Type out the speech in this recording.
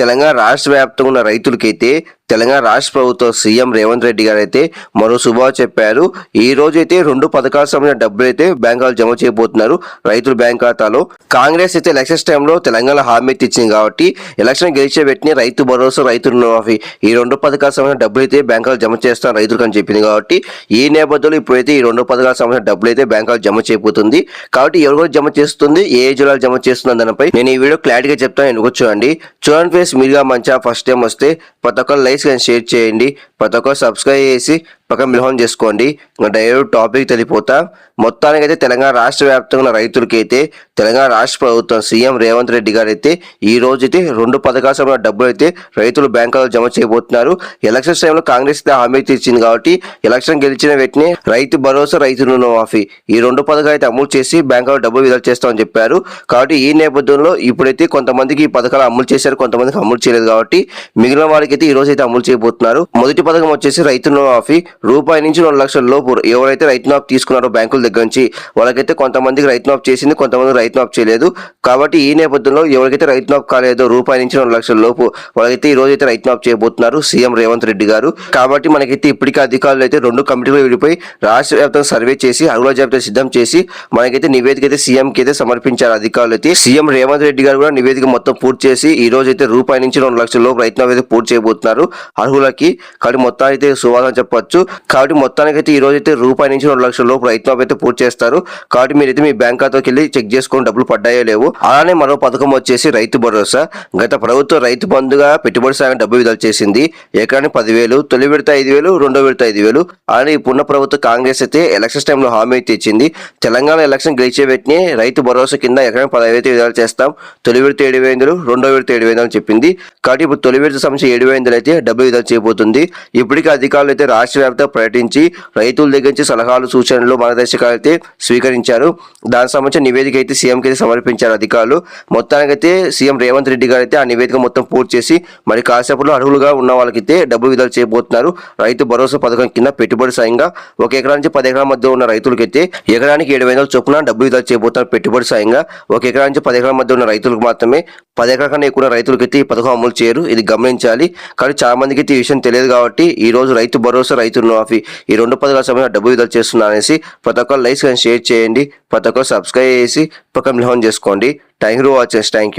తెలంగాణ రాష్ట్ర వ్యాప్తంగా ఉన్న రైతులకైతే తెలంగాణ రాష్ట్ర ప్రభుత్వ సీఎం రేవంత్ రెడ్డి గారు అయితే మరో శుభా చెప్పారు. ఈ రోజు అయితే రెండు పథకాల సంబంధించిన డబ్బులు అయితే బ్యాంకులు జమ చేయబోతున్నారు రైతుల బ్యాంక్ ఖాతాలో. కాంగ్రెస్ అయితే ఎలక్షన్స్ టైంలో తెలంగాణ హామీ ఇచ్చింది కాబట్టి ఎలక్షన్ గెలిచే పెట్టిన రైతు భరోసా రైతు రుణమాఫీ ఈ రెండు పథకాల సంబంధించిన డబ్బులు అయితే బ్యాంకులు జమ చేస్తాను రైతులకు అని చెప్పింది కాబట్టి ఈ నేపథ్యంలో ఇప్పుడైతే ఈ రెండు పథకాల సంబంధించిన డబ్బులు అయితే బ్యాంకులు జమ చేయబోతుంది. కాబట్టి ఎవరు జమ చేస్తుంది ఏ జిల్లాలు జమ చేస్తుంది దానిపై నేను ఈ వీడియో క్లారిటీగా చెప్తాను ఎందుకు చూడండి. చూడండి ఫేస్ మీరుగా మంచిగా ఫస్ట్ టైం వస్తే ప్రతి ఒక్కరు లైక్స్ కానీ షేర్ చేయండి ప్రతి ఒక్కరు సబ్స్క్రైబ్ చేసి పక్కన మిలహం చేసుకోండి. ఇంకా డైరెక్ట్ టాపిక్ తెలిపోతా మొత్తానికి అయితే తెలంగాణ రాష్ట్ర వ్యాప్తంగా ఉన్న తెలంగాణ రాష్ట్ర ప్రభుత్వం సీఎం రేవంత్ రెడ్డి గారు అయితే ఈ రోజు అయితే రెండు పథకాల సమయంలో డబ్బులు అయితే రైతులు బ్యాంకులో జమ చేయబోతున్నారు. ఎలక్షన్ టైంలో కాంగ్రెస్ అయితే హామీ తీర్చింది కాబట్టి ఎలక్షన్ గెలిచిన వెంటనే రైతు భరోసా రైతు రుణమాఫీ ఈ రెండు పథకాలు అయితే అమలు చేసి బ్యాంకులో డబ్బులు విడుదల చేస్తామని చెప్పారు. కాబట్టి ఈ నేపథ్యంలో ఇప్పుడైతే కొంతమందికి ఈ పథకాలు అమలు చేశారు కొంతమందికి అమలు చేయలేదు కాబట్టి మిగిలిన వారికి అయితే ఈ రోజు అయితే అమలు చేయబోతున్నారు. మొదటి పథకం వచ్చేసి రైతు రుణమాఫీ. రూపాయి నుంచి రెండు లక్షల లోపు ఎవరైతే రైతు మాఫ్ తీసుకున్నారో బ్యాంకుల దగ్గర నుంచి వాళ్ళకైతే కొంతమందికి రైతు మాఫ్ చేసింది కొంతమంది రైతు మాఫ్ చేయలేదు. కాబట్టి ఈ నేపథ్యంలో ఎవరికైతే రైతు మాఫ్ కాలేదో రూపాయి నుంచి రెండు లక్షల లోపు వాళ్ళకైతే ఈ రోజు అయితే రైతు మాఫ్ చేయబోతున్నారు సీఎం రేవంత్ రెడ్డి గారు. కాబట్టి మనకైతే ఇప్పటికే అధికారులు అయితే రెండు కమిటీలు విడిపోయి రాష్ట్ర వ్యాప్తంగా సర్వే చేసి అరుగుల జాబితా సిద్ధం చేసి మనకైతే నివేదిక అయితే సీఎంకి అయితే సమర్పించారు అధికారులు అయితే. సీఎం రేవంత్ రెడ్డి గారు కూడా నివేదిక మొత్తం పూర్తి చేసి ఈ రోజు అయితే రూపాయి నుంచి రెండు లక్షల లోపు రైతు మాఫ్ అయితే పూర్తి చేయబోతున్నారు అర్హులకి. కాబట్టి మొత్తానికి అయితే సువాదం చెప్పొచ్చు. కాబట్టి మొత్తానికి అయితే ఈ రోజు అయితే రూపాయి నుంచి రెండు లక్షల లోపు రైతు అయితే పూర్తి చేస్తారు. కాబట్టి మీరైతే మీ బ్యాంక్ ఖాతాకి వెళ్ళి చెక్ చేసుకొని డబ్బులు పడ్డాయో లేవు అలానే మరో పథకం వచ్చేసి రైతు భరోసా. గత ప్రభుత్వం రైతు బంధుగా పెట్టుబడి సాయం డబ్బు విడుదల చేసింది. ఎకరానికి పదివేలు తొలి విడత ఐదు వేలు రెండో విడత ఐదు వేలు. అలానే ఇప్పుడున్న ప్రభుత్వ కాంగ్రెస్ అయితే ఎలక్షన్స్ టైంలో హామీ అయితే ఇచ్చింది. తెలంగాణ ఎలక్షన్ గెలిచే వెంటనే రైతు భరోసా కింద ఎకరానికి పదహైదు విడుదల చేస్తాం. తొలి విడత ఏడు వేలు రెండో విడత ఏడు వేలు అని చెప్పింది. కాబట్టి ఇప్పుడు తొలి విడత సంబంధించి ఏడు వేలు అయితే డబ్బు విడుదల చేయబోతుంది. ఇప్పటికే అధికారులు అయితే రాష్ట్ర వ్యాప్తంగా పర్యటించి రైతుల దగ్గర నుంచి సలహాలు సూచనలు మార్గదర్శకాలు అయితే స్వీకరించారు. దానికి సంబంధించిన నివేదిక అయితే సీఎంకి అయితే సమర్పించారు అధికారులు. మొత్తానికైతే సీఎం రేవంత్ రెడ్డి గారు అయితే ఆ నివేదిక మొత్తం పూర్తి చేసి మరి కాసేపట్లో అర్హులుగా ఉన్న వాళ్ళకైతే డబ్బు విడుదల చేయబోతున్నారు. రైతు భరోసా పథకం కింద పెట్టుబడి సాయంగా ఒక ఎకరా నుంచి పది ఎకరాల మధ్య ఉన్న రైతులకైతే ఎకరానికి ఏడు వేల చొప్పున డబ్బు విడుదల చేయబోతున్నారు పెట్టుబడి సాయంగా. ఒక ఎకరా నుంచి పది ఎకరాల మధ్య ఉన్న రైతులకు మాత్రమే పది ఎకరాల కన్నా ఎక్కువ ఉన్న రైతులకైతే ఈ పథకం అమలు చేయరు. ఇది గమనించాలి. కానీ చాలా మందికి అయితే ఈ విషయం తెలియదు కాబట్టి ఈ రోజు రైతు భరోసా రైతు రుణమాఫీ ఈ రెండు పథకాల సమయంలో డబ్బు విడుదల చేస్తున్నా అనేసి ప్రతి ఒక్కరు లైక్స్ కానీ షేర్ చేయండి ప్రతి ఒక్కరు సబ్స్క్రైబ్ చేసి పక్కన మిలహం చేసుకోండి. థ్యాంక్ యూ వాచెస్ థ్యాంక్ యూ